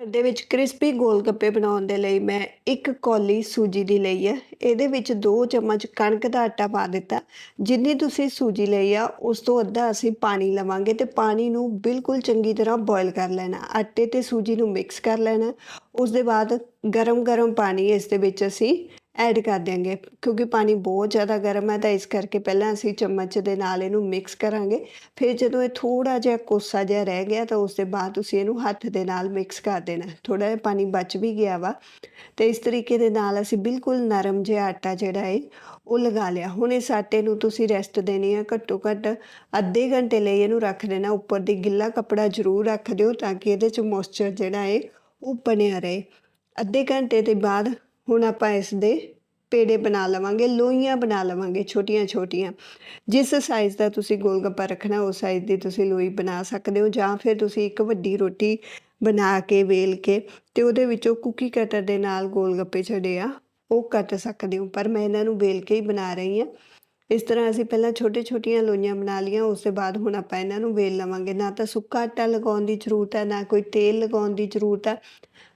ਘਰ ਦੇ ਵਿੱਚ ਕ੍ਰਿਸਪੀ ਗੋਲ ਗੱਪੇ ਬਣਾਉਣ ਦੇ ਲਈ ਮੈਂ ਇੱਕ ਕੌਲੀ ਸੂਜੀ ਦੀ ਲਈ ਹੈ। ਇਹਦੇ ਵਿੱਚ 2 ਚਮਚ ਕਣਕ ਦਾ ਆਟਾ ਪਾ ਦਿੱਤਾ। ਜਿੰਨੀ ਤੁਸੀਂ ਸੂਜੀ ਲਈ ਆ, ਉਸ ਤੋਂ ਅੱਧਾ ਅਸੀਂ ਪਾਣੀ ਲਵਾਂਗੇ ਤੇ ਪਾਣੀ ਨੂੰ ਬਿਲਕੁਲ ਚੰਗੀ ਤਰ੍ਹਾਂ ਬੋਇਲ ਕਰ ਲੈਣਾ। ਆਟੇ ਤੇ ਸੂਜੀ ਨੂੰ ਮਿਕਸ ਕਰ ਲੈਣਾ। ਉਸ ਦੇ ਬਾਅਦ ਗਰਮ-ਗਰਮ ਪਾਣੀ ਇਸ ਦੇ ਵਿੱਚ ਅਸੀਂ ਐਡ ਕਰ ਦਿਆਂਗੇ, ਕਿਉਂਕਿ ਪਾਣੀ ਬਹੁਤ ਜ਼ਿਆਦਾ ਗਰਮ ਹੈ ਤਾਂ ਇਸ ਕਰਕੇ ਪਹਿਲਾਂ ਅਸੀਂ ਚਮਚ ਦੇ ਨਾਲ ਇਹਨੂੰ ਮਿਕਸ ਕਰਾਂਗੇ। ਫਿਰ ਜਦੋਂ ਇਹ ਥੋੜਾ ਜਿਹਾ ਕੋਸਾ ਜਿਹਾ ਰਹਿ ਗਿਆ ਤਾਂ ਉਸ ਦੇ ਬਾਅਦ ਤੁਸੀਂ ਇਹਨੂੰ ਹੱਥ ਦੇ ਨਾਲ ਮਿਕਸ ਕਰ ਦੇਣਾ। ਥੋੜਾ ਜਿਹਾ ਪਾਣੀ ਬਚ ਵੀ ਗਿਆ ਵਾ। ਤੇ ਇਸ ਤਰੀਕੇ ਦੇ ਨਾਲ ਅਸੀਂ ਬਿਲਕੁਲ ਨਰਮ ਜਿਹਾ ਆਟਾ ਜਿਹੜਾ ਹੈ ਉਹ ਲਗਾ ਲਿਆ। ਹੁਣ ਇਸ ਆਟੇ ਨੂੰ ਤੁਸੀਂ ਰੈਸਟ ਦੇਣੀ ਹੈ ਘੱਟੋ ਘੱਟ ਅੱਧੇ ਘੰਟੇ ਲਈ ਇਹਨੂੰ ਰੱਖ ਦੇਣਾ। ਉੱਪਰ ਦੀ ਗਿੱਲਾ ਕੱਪੜਾ ਜ਼ਰੂਰ ਰੱਖ ਦਿਓ ਤਾਂ ਕਿ ਇਹਦੇ 'ਚ ਮੋਇਸਚਰ ਜਿਹੜਾ ਹੈ ਉਹ ਬਣਿਆ ਰਹੇ। ਅੱਧੇ ਘੰਟੇ ਦੇ ਬਾਅਦ ਹੁਣ ਆਪਾਂ ਇਸ ਦੇ ਪੇੜੇ ਬਣਾ ਲਵਾਂਗੇ, ਲੋਈਆਂ ਬਣਾ ਲਵਾਂਗੇ, ਛੋਟੀਆਂ ਛੋਟੀਆਂ। ਜਿਸ ਸਾਈਜ਼ ਦਾ ਤੁਸੀਂ ਗੋਲਗੱਪਾ ਰੱਖਣਾ, ਉਸ ਸਾਈਜ਼ ਦੀ ਤੁਸੀਂ ਲੋਈ ਬਣਾ ਸਕਦੇ ਹੋ ਜਾਂ ਫਿਰ ਤੁਸੀਂ ਇੱਕ ਵੱਡੀ ਰੋਟੀ ਬਣਾ ਕੇ, ਵੇਲ ਕੇ ਤੇ ਉਹਦੇ ਵਿੱਚੋਂ ਕੁਕੀ ਕਟਰ ਦੇ ਨਾਲ ਗੋਲਗੱਪੇ ਛੜੇ ਆ, ਉਹ ਕੱਟ ਸਕਦੇ ਹੋ। ਪਰ ਮੈਂ ਇਹਨਾਂ ਨੂੰ ਵੇਲ ਕੇ ਹੀ ਬਣਾ ਰਹੀ ਹਾਂ। ਇਸ ਤਰ੍ਹਾਂ ਅਸੀਂ ਪਹਿਲਾਂ ਛੋਟੇ ਛੋਟੀਆਂ ਲੋਈਆਂ ਬਣਾ ਲਈਆਂ, ਉਸ ਤੋਂ ਬਾਅਦ ਹੁਣ ਆਪਾਂ ਇਹਨਾਂ ਨੂੰ ਵੇਲ ਲਵਾਂਗੇ। ਨਾ ਤਾਂ ਸੁੱਕਾ ਆਟਾ ਲਗਾਉਣ ਦੀ ਜ਼ਰੂਰਤ ਹੈ, ਨਾ ਕੋਈ ਤੇਲ ਲਗਾਉਣ ਦੀ ਜ਼ਰੂਰਤ ਹੈ।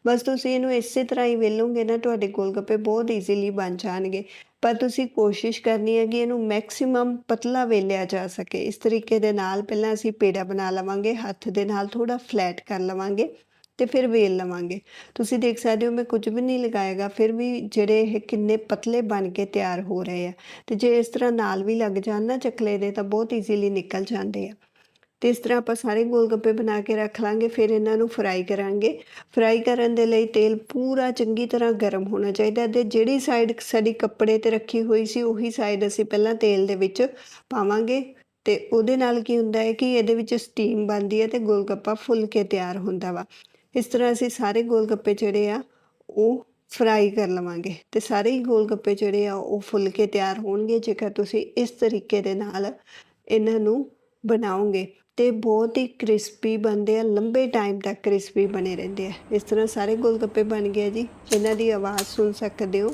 ਬਸ ਤੁਸੀਂ ਇਹਨੂੰ ਇਸੇ ਤਰ੍ਹਾਂ ਹੀ ਵੇਲੋਗੇ ਨਾ, ਤੁਹਾਡੇ ਗੋਲ ਗੱਪੇ ਬਹੁਤ ਈਜ਼ੀਲੀ ਬਣ ਜਾਣਗੇ। ਪਰ ਤੁਸੀਂ ਕੋਸ਼ਿਸ਼ ਕਰਨੀ ਹੈ ਕਿ ਇਹਨੂੰ ਮੈਕਸਿਮਮ ਪਤਲਾ ਵੇਲਿਆ ਜਾ ਸਕੇ। ਇਸ ਤਰੀਕੇ ਦੇ ਨਾਲ ਪਹਿਲਾਂ ਅਸੀਂ ਪੇੜਾ ਬਣਾ ਲਵਾਂਗੇ, ਹੱਥ ਦੇ ਨਾਲ ਥੋੜਾ ਫਲੈਟ ਕਰ ਲਵਾਂਗੇ। ਤੇ ਫਿਰ ਵੇਲ ਲਵਾਂਗੇ। ਤੁਸੀਂ ਦੇਖ ਸਕਦੇ ਹੋ ਮੈਂ ਕੁਝ ਵੀ ਨਹੀਂ ਲਗਾਏਗਾ, ਫਿਰ ਵੀ ਜਿਹੜੇ ਇਹ ਕਿੰਨੇ ਪਤਲੇ ਬਣ ਕੇ ਤਿਆਰ ਹੋ ਰਹੇ ਆ। ਤੇ ਜੇ ਇਸ ਤਰ੍ਹਾਂ ਨਾਲ ਵੀ ਲੱਗ ਜਾਣ ਨਾ ਚੱਕਲੇ ਦੇ, ਤਾਂ ਬਹੁਤ ਈਜ਼ੀਲੀ ਨਿਕਲ ਜਾਂਦੇ ਆ। ਤੇ ਇਸ ਤਰ੍ਹਾਂ ਆਪਾਂ ਸਾਰੇ ਗੋਲ ਗੱਪੇ ਬਣਾ ਕੇ ਰੱਖ ਲਾਂਗੇ, ਫਿਰ ਇਹਨਾਂ ਨੂੰ ਫਰਾਈ ਕਰਾਂਗੇ। ਫਰਾਈ ਕਰਨ ਦੇ ਲਈ ਤੇਲ ਪੂਰਾ ਚੰਗੀ ਤਰ੍ਹਾਂ ਗਰਮ ਹੋਣਾ ਚਾਹੀਦਾ ਤੇ ਜਿਹੜੀ ਸਾਈਡ ਸਾਡੀ ਕੱਪੜੇ ਤੇ ਰੱਖੀ ਹੋਈ ਸੀ, ਉਹੀ ਸਾਈਡ ਅਸੀਂ ਪਹਿਲਾਂ ਤੇਲ ਦੇ ਵਿੱਚ ਪਾਵਾਂਗੇ। ਤੇ ਉਹਦੇ ਨਾਲ ਕੀ ਹੁੰਦਾ ਹੈ ਕਿ ਇਹਦੇ ਵਿੱਚ ਸਟੀਮ ਬਣਦੀ ਹੈ ਤੇ ਗੋਲ ਗੱਪਾ ਫੁੱਲ ਕੇ ਤਿਆਰ ਹੁੰਦਾ ਵਾ। ਇਸ ਤਰ੍ਹਾਂ ਅਸੀਂ ਸਾਰੇ ਗੋਲ ਗੱਪੇ ਜਿਹੜੇ ਆ, ਉਹ ਫਰਾਈ ਕਰ ਲਵਾਂਗੇ। ਤੇ ਸਾਰੇ ਹੀ ਗੋਲ ਗੱਪੇ ਜਿਹੜੇ ਆ, ਉਹ ਫੁੱਲ ਕੇ ਤਿਆਰ ਹੋਣਗੇ, ਜੇਕਰ ਤੁਸੀਂ ਇਸ ਤਰੀਕੇ ਦੇ ਨਾਲ ਇਹਨਾਂ ਨੂੰ ਬਣਾਓਗੇ। ਤੇ ਬਹੁਤ ਹੀ ਕ੍ਰਿਸਪੀ ਬਣਦੇ ਆ, ਲੰਬੇ ਟਾਈਮ ਤੱਕ ਕ੍ਰਿਸਪੀ ਬਣੇ ਰਹਿੰਦੇ ਆ। ਇਸ ਤਰ੍ਹਾਂ ਸਾਰੇ ਗੋਲ ਗੱਪੇ ਬਣ ਗਏ ਜੀ। ਇਹਨਾਂ ਦੀ ਆਵਾਜ਼ ਸੁਣ ਸਕਦੇ ਹੋ।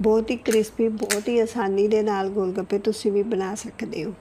ਬਹੁਤ ਹੀ ਕ੍ਰਿਸਪੀ ਬਹੁਤ ਹੀ ਆਸਾਨੀ ਦੇ ਨਾਲ ਗੋਲ ਗੱਪੇ ਤੁਸੀਂ ਵੀ ਬਣਾ ਸਕਦੇ ਹੋ।